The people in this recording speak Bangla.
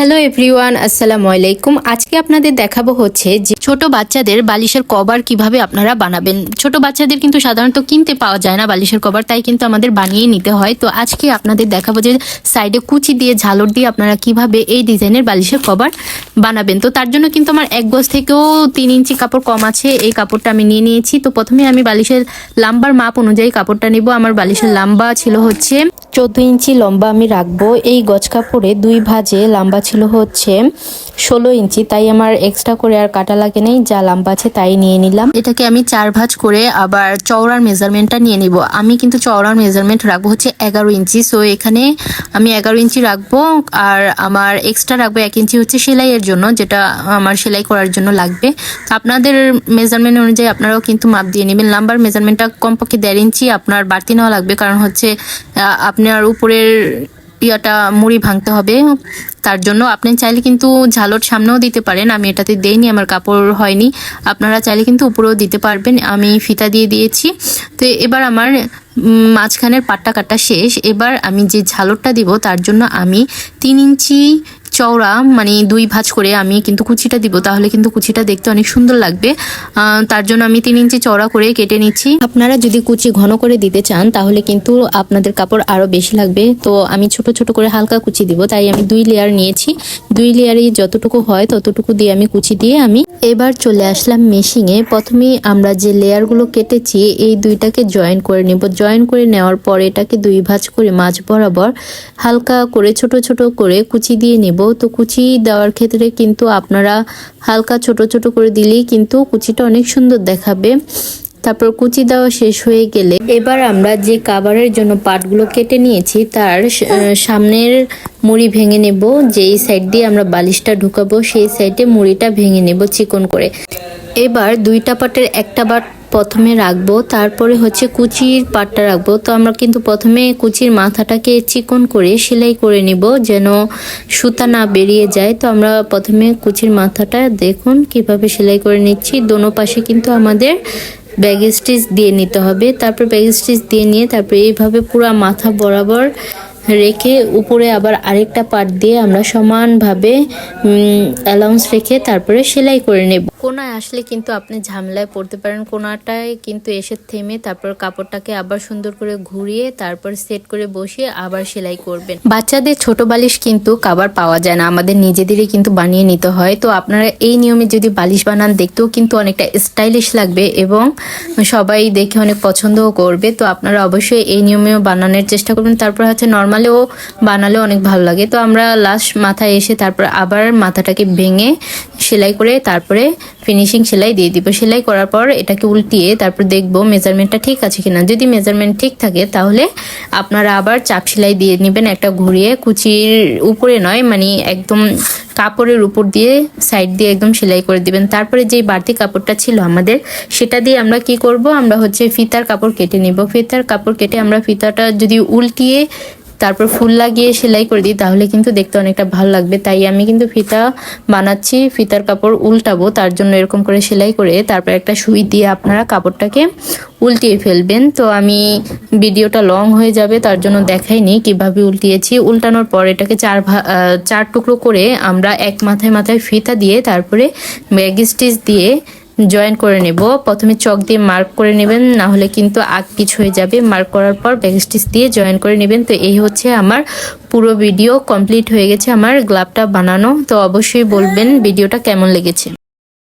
হ্যালো এভরিওয়ান, আসসালামু আলাইকুম। আজকে আপনাদের দেখাবো হচ্ছে যে ছোট বাচ্চাদের বালিশের কভার কীভাবে আপনারা বানাবেন। ছোট বাচ্চাদের কিন্তু সাধারণত কিনতে পাওয়া যায় না বালিশের কভার, তাই কিন্তু আমাদের বানিয়ে নিতে হয়। তো আজকে আপনাদের দেখাবো যে সাইডে কুচি দিয়ে, ঝালর দিয়ে আপনারা কীভাবে এই ডিজাইনের বালিশের কভার বানাবেন। তো তার জন্য কিন্তু আমার এক গজ থেকেও তিন ইঞ্চি কাপড় কম আছে, এই কাপড়টা আমি নিয়ে নিয়েছি। তো প্রথমে আমি বালিশের লাম্বার মাপ অনুযায়ী কাপড়টা নিব। আমার বালিশের লাম্বা ছিল হচ্ছে চোদ্দ ইঞ্চি লম্বা আমি রাখব। এই গজ কাপড়ে দুই ভাজে লম্বা ছিল হচ্ছে ষোলো ইঞ্চি, তাই আমার এক্সট্রা করে আর কাটা লাগে নেই, যা লম্বা আছে তাই নিয়ে নিলাম। এটাকে আমি চার ভাঁজ করে আবার চওড়ার মেজারমেন্টটা নিয়ে নিব। আমি কিন্তু চওড়ার মেজারমেন্ট রাখব হচ্ছে এগারো ইঞ্চি। সো এখানে আমি এগারো ইঞ্চি রাখব আর আমার এক্সট্রা রাখব এক ইঞ্চি হচ্ছে সেলাইয়ের জন্য, যেটা আমার সেলাই করার জন্য লাগবে। তো আপনাদের মেজারমেন্ট অনুযায়ী আপনারাও কিন্তু মাপ দিয়ে নেবেন। লাম্বার মেজারমেন্টটা কমপক্ষে দেড় ইঞ্চি আপনার বাড়তি নেওয়া লাগবে, কারণ হচ্ছে আপনার উপরের ইয়াটা মুড়ি ভাঙতে হবে। তার জন্য আপনি চাইলে কিন্তু ঝালট সামনেও দিতে পারেন। আমি এটাতে দেইনি, আমার কাপড় হয়নি। আপনারা চাইলে কিন্তু উপরেও দিতে পারবেন। আমি ফিতা দিয়ে দিয়েছি। তো এবার আমার মাঝখানের পাট্টা কাটা শেষ। এবার আমি যে ঝালটটা দিব, তার জন্য আমি তিন ইঞ্চি চওড়া মানে দুই ভাঁজ করে আমি কিন্তু কুচিটা দিব। তাহলে কিন্তু কুচিটা দেখতে অনেক সুন্দর লাগবে। তার জন্য আমি তিন ইঞ্চি চওড়া করে কেটে নিচ্ছি। আপনারা যদি কুচি ঘন করে দিতে চান, তাহলে কিন্তু আপনাদের কাপড় আরও বেশি লাগবে। তো আমি ছোট ছোট করে হালকা কুচি দিব, তাই আমি দুই লেয়ার নিয়েছি। দুই লেয়ারে যতটুকু হয়, ততটুকু দিয়ে আমি কুচি দিয়ে আমি এবার চলে আসলাম মেশিংয়ে প্রথমেই আমরা যে লেয়ারগুলো কেটেছি, এই দুইটাকে জয়েন করে নেব। জয়েন করে নেওয়ার পর এটাকে দুই ভাঁজ করে মাঝ বরাবর হালকা করে ছোট ছোট করে কুচি দিয়ে নেব। তো কুচি দেওয়ার ক্ষেত্রে কিন্তু আপনারা হালকা ছোট ছোট করে দিলেই কিন্তু কুচিটা অনেক সুন্দর দেখাবে। তারপর কুচি দেওয়া শেষ হয়ে গেলে এবার আমরা যে কাভারের জন্য পাটগুলো কেটে নিয়েছি, তার সামনের মুড়ি ভেঙে নেব। যেই সাইড দিয়ে আমরা বালিশটা ঢুকাবো, সেই সাইডে মুড়িটা ভেঙে নেব চিকন করে। এবার দুইটা পাটের একটা বাট প্রথমে রাখব, তারপরে হচ্ছে কুচির পাটটা রাখব। তো আমরা কিন্তু প্রথমে কুচির মাথাটাকে চিকন করে সেলাই করে নিব যেন সুতা না বেরিয়ে যায়। তো আমরা প্রথমে কুচির মাথাটা দেখুন কীভাবে সেলাই করে নিচ্ছি। দোনো পাশে কিন্তু আমাদের ব্যাগ স্টিচ দিয়ে নিতে হবে। তারপর ব্যাগ স্টিচ দিয়ে নিয়ে তারপর এইভাবে পুরো মাথা বরাবর রেখে উপরে আবার আরেকটা পার্ট দিয়ে আমরা সমানভাবে অ্যালাউন্স রেখে তারপরে সেলাই করে নেব। কোনায় আসলে কিন্তু আপনি ঝামেলায় পড়তে পারেন। কোনাটায় কিন্তু এসে থেমে তারপর কাপড়টাকে আবার সুন্দর করে ঘুরিয়ে তারপর সেট করে বসিয়ে আবার সেলাই করবেন। বাচ্চাদের ছোট বালিশ কিন্তু কাবার পাওয়া যায় না। আমাদের নিজেদেরই কিন্তু বানিয়ে নিতে হয়। তো আপনারা এই নিয়মে যদি বালিশ বানান, দেখতেও কিন্তু অনেকটা স্টাইলিশ লাগবে এবং সবাই দেখে অনেক পছন্দও করবে। তো আপনারা অবশ্যই এই নিয়মেও বানানোর চেষ্টা করবেন। তারপর হচ্ছে বানালেও অনেক ভালো লাগে। তো আমরা লাস্ট মাথায় এসে তারপর আবার মাথাটাকে ভেঙে সেলাই করে তারপরে ফিনিশিং সেলাই দিয়ে দিব। সেলাই করার পর এটাকে উল্টিয়ে তারপর দেখব মেজারমেন্টটা ঠিক আছে কিনা। যদি মেজারমেন্ট ঠিক থাকে, তাহলে আপনারা আবার চাপ সেলাই দিয়ে নেবেন একটা ঘুরিয়ে। কুচির উপরে নয় মানে একদম কাপড়ের উপর দিয়ে সাইড দিয়ে একদম সেলাই করে দিবেন। তারপরে যে বাড়তি কাপড়টা ছিল আমাদের, সেটা দিয়ে আমরা কি করব? আমরা হচ্ছে ফিতার কাপড় কেটে নিব। ফিতার কাপড় কেটে আমরা ফিতাটা যদি উল্টিয়ে তারপর ফুল লাগিয়ে সেলাই করে দিই, তাহলে কিন্তু দেখতে অনেকটা ভালো লাগবে। তাই আমি কিন্তু ফিতা বানাচ্ছি, ফিতার কাপড় উল্টাবো, তার জন্য এরকম করে সেলাই করে তারপর একটা সুই দিয়ে আপনারা কাপড়টাকে উল্টিয়ে ফেলবেন। তো আমি ভিডিওটা লং হয়ে যাবে, তার জন্য দেখাইনি কীভাবে উল্টিয়েছি। উল্টানোর পর এটাকে চার চার টুকরো করে আমরা এক মাথায় মাথায় ফিতা দিয়ে তারপরে ব্যাগ স্টিচ দিয়ে জয়েন করে নেব। প্রথমে চক দিয়ে মার্ক করে নেবেন, না হলে কিন্তু আগ পিছ হয়ে যাবে। মার্ক করার পর ব্যাক স্টিচ দিয়ে জয়েন করে নেবেন। তো এই হচ্ছে আমার পুরো ভিডিও কমপ্লিট হয়ে গেছে আমার গ্লাভটা বানানো। তো অবশ্যই বলবেন ভিডিওটা কেমন লেগেছে?